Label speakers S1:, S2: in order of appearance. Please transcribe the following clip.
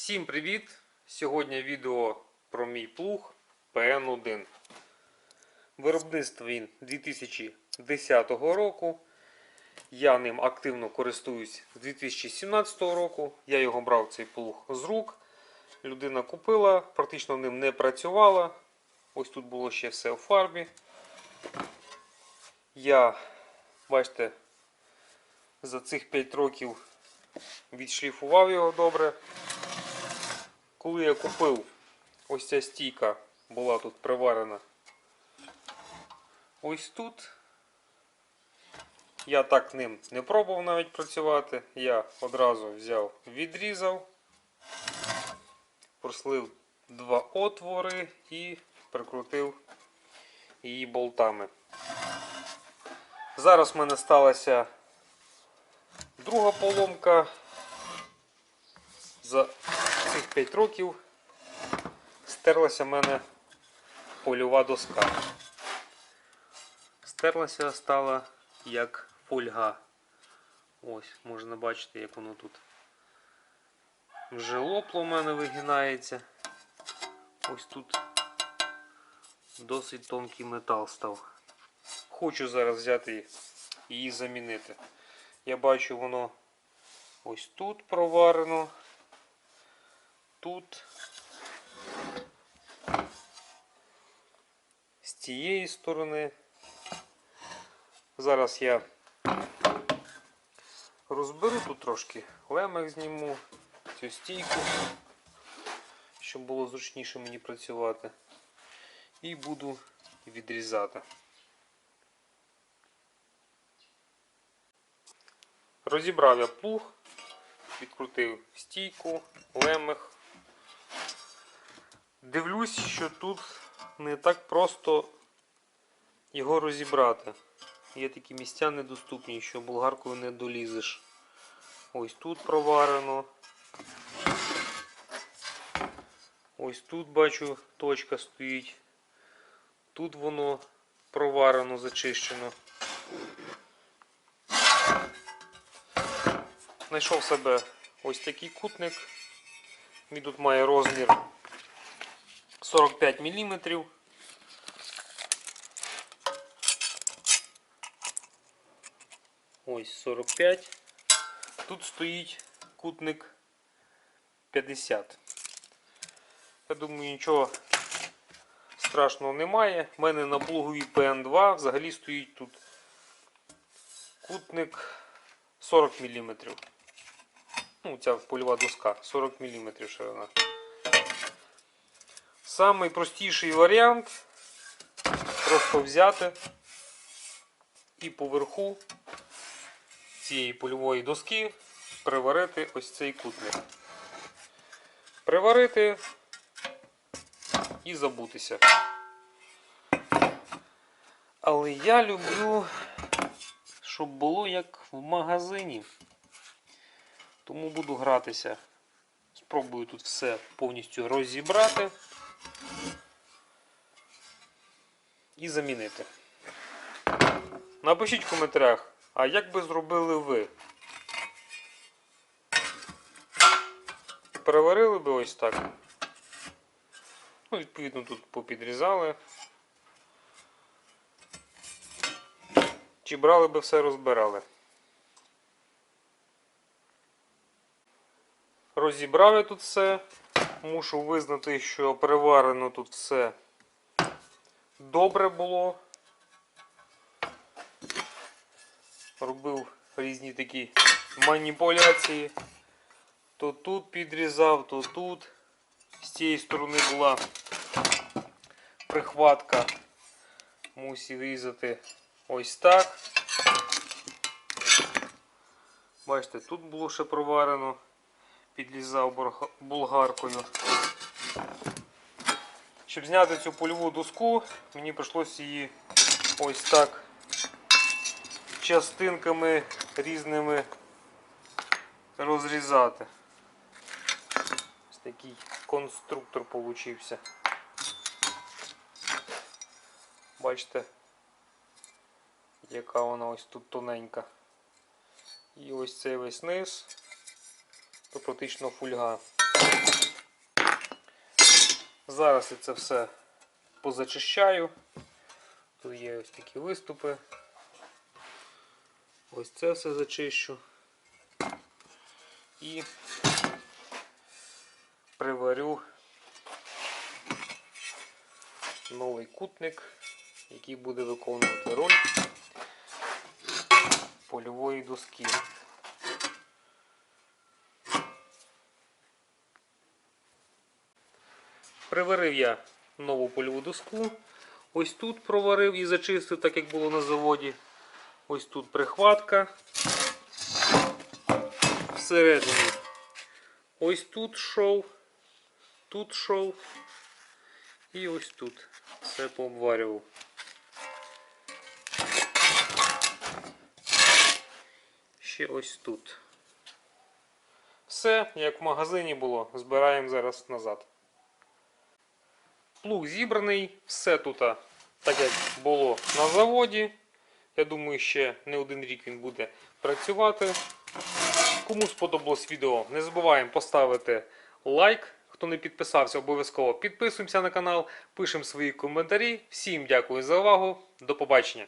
S1: Всім привіт! Сьогодні відео про мій плуг PN1. Виробництво він 2010 року. Я ним активно користуюсь з 2017 року. Я його брав цей плуг з рук. Людина купила, практично ним не працювала. Ось тут було ще все у фарбі. Я, бачите, за цих 5 років відшліфував його добре. Коли я купив, ось ця стійка була тут приварена. Ось тут. Я так ним не пробував навіть працювати. Я одразу взяв, відрізав, прослив два отвори і прикрутив її болтами. Зараз в мене сталася друга поломка. За цих 5 років стерлася в мене польова доска. Стерлася стала як фольга. Ось, можна бачити, як воно тут вже лопло в мене вигинається. Ось тут досить тонкий метал став. Хочу зараз взяти її замінити. Я бачу, воно ось тут проварено. Тут з цієї сторони. Зараз я розберу тут трошки лемех зніму, цю стійку, щоб було зручніше мені працювати. І буду відрізати. Розібрав я плуг, відкрутив стійку, лемех. Дивлюсь, що тут не так просто його розібрати. Є такі місця недоступні, що болгаркою не долізеш. Ось тут проварено. Ось тут бачу точка стоїть. Тут воно проварено, зачищено. Знайшов себе ось такий кутник. Він тут має розмір 45 мм. Ось 45. Тут стоїть кутник 50. Я думаю, нічого страшного немає. У мене на блоговій PN2 взагалі стоїть тут кутник 40 мм. Ну, ця польова доска 40 мм ширина. Самий простіший варіант просто взяти і поверху цієї польової доски приварити ось цей кутник. Приварити і забутися. Але я люблю, щоб було як в магазині. Тому буду гратися. Спробую тут все повністю розібрати і замінити. Напишіть в коментарях, а як би зробили ви? Переварили би ось так. Ну, відповідно, тут попідрізали. Чи брали би все розбирали? Розібрав я тут все. Мушу визнати, що переварено тут все добре було. Робив різні такі маніпуляції. То тут підрізав, то тут. З цієї сторони була прихватка. Мусив різати ось так. Бачите, тут було ще проварено підлізав болгаркою. Щоб зняти цю польову доску, мені прийшлося її ось так частинками різними розрізати. Ось такий конструктор получився. Бачите, яка вона ось тут тоненька. І ось цей весь низ то практично фульга. Зараз я це все позачищаю. Тут є ось такі виступи. Ось це все зачищу. І приварю новий кутник, який буде виконувати роль польової доски. Приварив я нову польову доску. Ось тут проварив і зачистив, так як було на заводі. Ось тут прихватка. Всередині. Ось тут шов, тут шов. І ось тут. Все пообварював. Ще ось тут. Все, як в магазині було, збираємо зараз назад. Плуг зібраний, все тут так як було на заводі. Я думаю, ще не один рік він буде працювати. Кому сподобалось відео, не забуваємо поставити лайк. Хто не підписався, обов'язково підписуємося на канал, пишемо свої коментарі. Всім дякую за увагу. До побачення!